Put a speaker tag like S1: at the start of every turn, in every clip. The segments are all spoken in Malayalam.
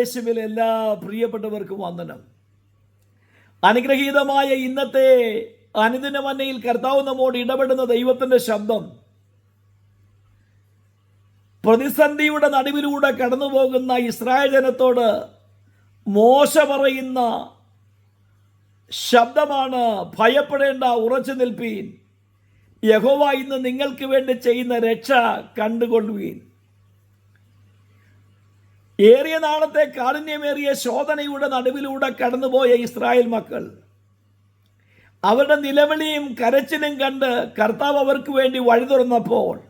S1: യേശുവിൽ എല്ലാ പ്രിയപ്പെട്ടവർക്കും വന്ദനം. അനുഗ്രഹീതമായ ഇന്നത്തെ അനുദിന മന്നയിൽ കർത്താവ് നമ്മോട് ഇടപെടുന്ന ദൈവത്തിന്റെ ശബ്ദം പ്രതിസന്ധിയുടെ നടുവിലൂടെ കടന്നു പോകുന്ന ഇസ്രായേൽ ജനത്തോട് മോശ പറയുന്ന ശബ്ദമാണ് ഭയപ്പെടേണ്ട ഉറച്ചു നിൽപ്പീൻ. യഹോവ ഇന്ന് നിങ്ങൾക്ക് വേണ്ടി ചെയ്യുന്ന രക്ഷ കണ്ടുകൊള്ളുവീൻ. ഏറിയ നാളത്തെ കാഠിന്യമേറിയ ശോധനയുടെ നടുവിലൂടെ കടന്നുപോയ ഇസ്രായേൽ മക്കൾ. അവരുടെ നിലവിളിയും കരച്ചിലും കണ്ട് കർത്താവ് അവർക്ക് വേണ്ടി വഴി തുറന്നപ്പോൾ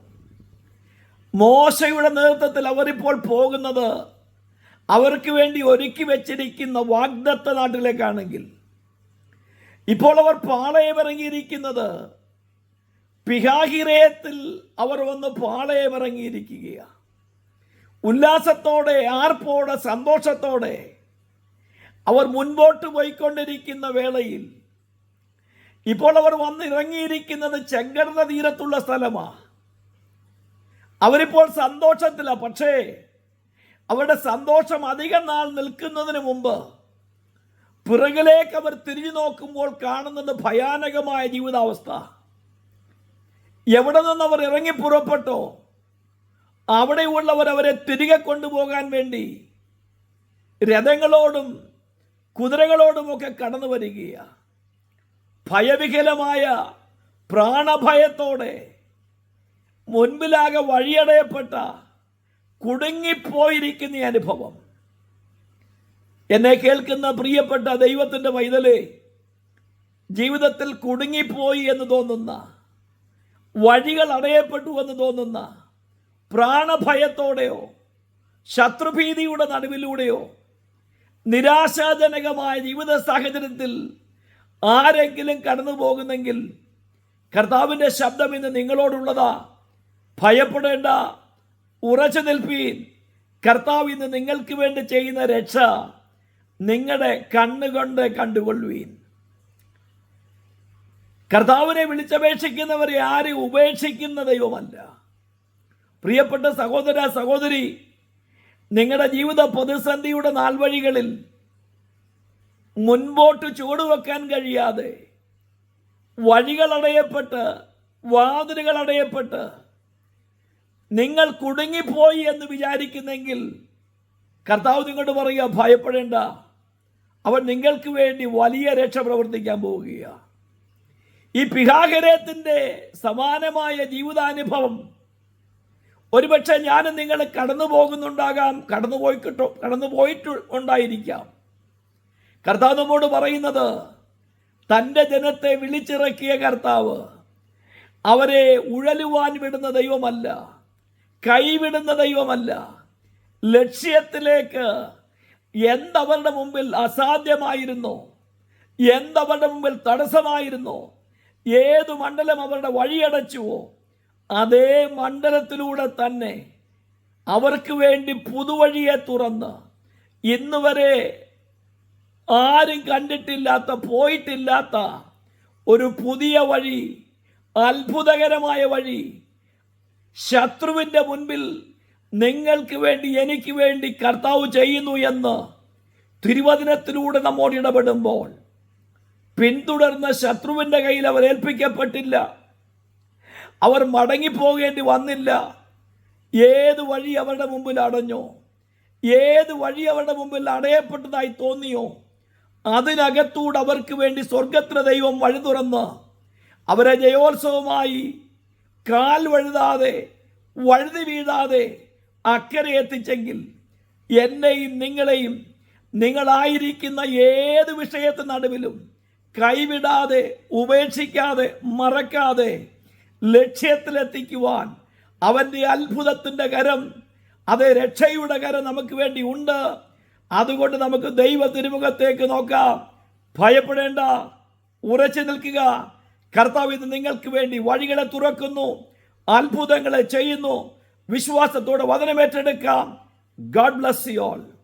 S1: മോശയുടെ നേതൃത്വത്തിൽ അവരിപ്പോൾ പോകുന്നത് അവർക്ക് വേണ്ടി ഒരുക്കി വെച്ചിരിക്കുന്ന വാഗ്ദത്ത നാട്ടിലേക്കാണെങ്കിൽ. ഇപ്പോൾ അവർ പാളയമിറങ്ങിയിരിക്കുന്നത് പിഹാഹിരയത്തിൽ അവർ വന്ന് പാളയമിറങ്ങിയിരിക്കുകയാണ്. ഉല്ലാസത്തോടെ ആർപ്പോടെ സന്തോഷത്തോടെ അവർ മുൻപോട്ട് പോയിക്കൊണ്ടിരിക്കുന്ന വേളയിൽ ഇപ്പോൾ അവർ വന്നിറങ്ങിയിരിക്കുന്നത് ചെങ്കടല തീരത്തുള്ള സ്ഥലമാണ് അവരിപ്പോൾ സന്തോഷത്തിലാണ് പക്ഷേ അവരുടെ സന്തോഷം അധികം നാൾ നിൽക്കുന്നതിന് മുമ്പ് പിറകിലേക്ക് അവർ തിരിഞ്ഞു നോക്കുമ്പോൾ കാണുന്നത് ഭയാനകമായ ജീവിതാവസ്ഥ. എവിടെ നിന്ന് അവർ ഇറങ്ങി പുറപ്പെട്ടോ? അവിടെയുള്ളവർ അവരെ തിരികെ കൊണ്ടുപോകാൻ വേണ്ടി രഥങ്ങളോടും കുതിരകളോടുമൊക്കെ കടന്നു വരികയാണ് ഭയവികലമായ പ്രാണഭയത്തോടെ മുൻപിലാകെ വഴിയടയപ്പെട്ട കുടുങ്ങിപ്പോയിരിക്കുന്ന അനുഭവം. എന്നെ കേൾക്കുന്ന പ്രിയപ്പെട്ട ദൈവത്തിന്റെ വൈതലേ ജീവിതത്തിൽ കുടുങ്ങിപ്പോയി എന്ന് തോന്നുന്ന വഴികൾ അടയപ്പെട്ടു എന്ന് തോന്നുന്ന പ്രാണഭയത്തോടെയോ ശത്രുഭീതിയുടെ നടുവിലൂടെയോ നിരാശാജനകമായ ജീവിത സാഹചര്യത്തിൽ ആരെങ്കിലും കടന്നു പോകുന്നെങ്കിൽ കർത്താവിന്റെ ശബ്ദം ഇന്ന് നിങ്ങളോടുള്ളതാ. ഭയപ്പെടേണ്ട ഉറച്ചു നിൽപ്പീൻ. കർത്താവ് ഇന്ന് നിങ്ങൾക്ക് വേണ്ടി ചെയ്യുന്ന രക്ഷ നിങ്ങളുടെ കണ്ണുകൊണ്ട് കണ്ടുകൊള്ളുവീൻ. കർത്താവിനെ വിളിച്ചപേക്ഷിക്കുന്നവരെ ആരും ഉപേക്ഷിക്കുന്ന ദൈവമല്ല. പ്രിയപ്പെട്ട സഹോദര സഹോദരി നിങ്ങളുടെ ജീവിത പ്രതിസന്ധിയുടെ നാൾവഴികളിൽ മുൻപോട്ട് ചുവടുവെക്കാൻ കഴിയാതെ വഴികളടയപ്പെട്ട് വാതിലുകളടയപ്പെട്ട് നിങ്ങൾ കുടുങ്ങിപ്പോയി എന്ന് വിചാരിക്കുന്നെങ്കിൽ കർത്താവ് നിങ്ങളോട് പറയുക ഭയപ്പെടേണ്ട. അവൻ നിങ്ങൾക്ക് വേണ്ടി വലിയ രക്ഷ പ്രവർത്തിക്കാൻ പോവുകയാണ്. ഈ പിഹാകരത്തിന്റെ സമാനമായ ജീവിതാനുഭവം ഒരുപക്ഷെ ഞാനും നിങ്ങൾ കടന്നു പോകുന്നുണ്ടാകാം കടന്നു കിട്ടും കടന്നു പോയിട്ട് ഉണ്ടായിരിക്കാം. കർത്താവ് നമ്മോട് പറയുന്നത് തന്റെ ജനത്തെ വിളിച്ചിറക്കിയ കർത്താവ് അവരെ ഉഴലുവാൻ വിടുന്ന ദൈവമല്ല കൈവിടുന്ന ദൈവമല്ല ലക്ഷ്യത്തിലേക്ക് എന്തവരുടെ മുമ്പിൽ അസാധ്യമായിരുന്നോ എന്തവരുടെ മുമ്പിൽ തടസ്സമായിരുന്നോ ഏതു മണ്ഡലം അവരുടെ വഴിയടച്ചുവോ അതേ മണ്ഡലത്തിലൂടെ തന്നെ അവർക്ക് വേണ്ടി പുതുവഴിയെ തുറന്ന് ഇന്ന് വരെ ആരും കണ്ടിട്ടില്ലാത്ത പോയിട്ടില്ലാത്ത ഒരു പുതിയ വഴി അത്ഭുതകരമായ വഴി ശത്രുവിന്റെ മുൻപിൽ നിങ്ങൾക്ക് വേണ്ടി എനിക്ക് വേണ്ടി കർത്താവ് ചെയ്യുന്നു എന്ന് തിരുവചനത്തിലൂടെ നമ്മോട് ഇടപെടുമ്പോൾ പിന്തുടർന്ന ശത്രുവിന്റെ കയ്യിൽ അവർ ഏൽപ്പിക്കപ്പെട്ടില്ല. അവർ മടങ്ങിപ്പോകേണ്ടി വന്നില്ല. ഏത് വഴി അവരുടെ മുമ്പിൽ അടഞ്ഞോ? ഏത് വഴി അവരുടെ മുമ്പിൽ അടയപ്പെട്ടതായി തോന്നിയോ? അതിനകത്തൂടെ അവർക്ക് വേണ്ടി സ്വർഗത്തിന് ദൈവം വഴി തുറന്ന് അവരെ ജയോത്സവമായി കാൽ വഴുതാതെ വഴുതി വീഴാതെ അക്കരെ എത്തിച്ചെങ്കിൽ എന്നെയും നിങ്ങളെയും നിങ്ങളായിരിക്കുന്ന ഏത് വിഷയത്തിനടുവിലും കൈവിടാതെ ഉപേക്ഷിക്കാതെ മറക്കാതെ ലക്ഷ്യത്തിലെത്തിക്കുവാൻ അവന്റെ അത്ഭുതത്തിന്റെ കരം അത് രക്ഷയുടെ കരം നമുക്ക് വേണ്ടി ഉണ്ട്. അതുകൊണ്ട് നമുക്ക് ദൈവ തിരുമുഖത്തേക്ക് നോക്കാം. ഭയപ്പെടേണ്ട ഉറച്ചു നിൽക്കുക. കർത്താവ് ഇത് നിങ്ങൾക്ക് വേണ്ടി വഴികളെ തുറക്കുന്നു അത്ഭുതങ്ങളെ ചെയ്യുന്നു. വിശ്വാസത്തോടെ വചനമേറ്റെടുക്കാം ഗാഡ് ബ്ലസ് യു ഓൾ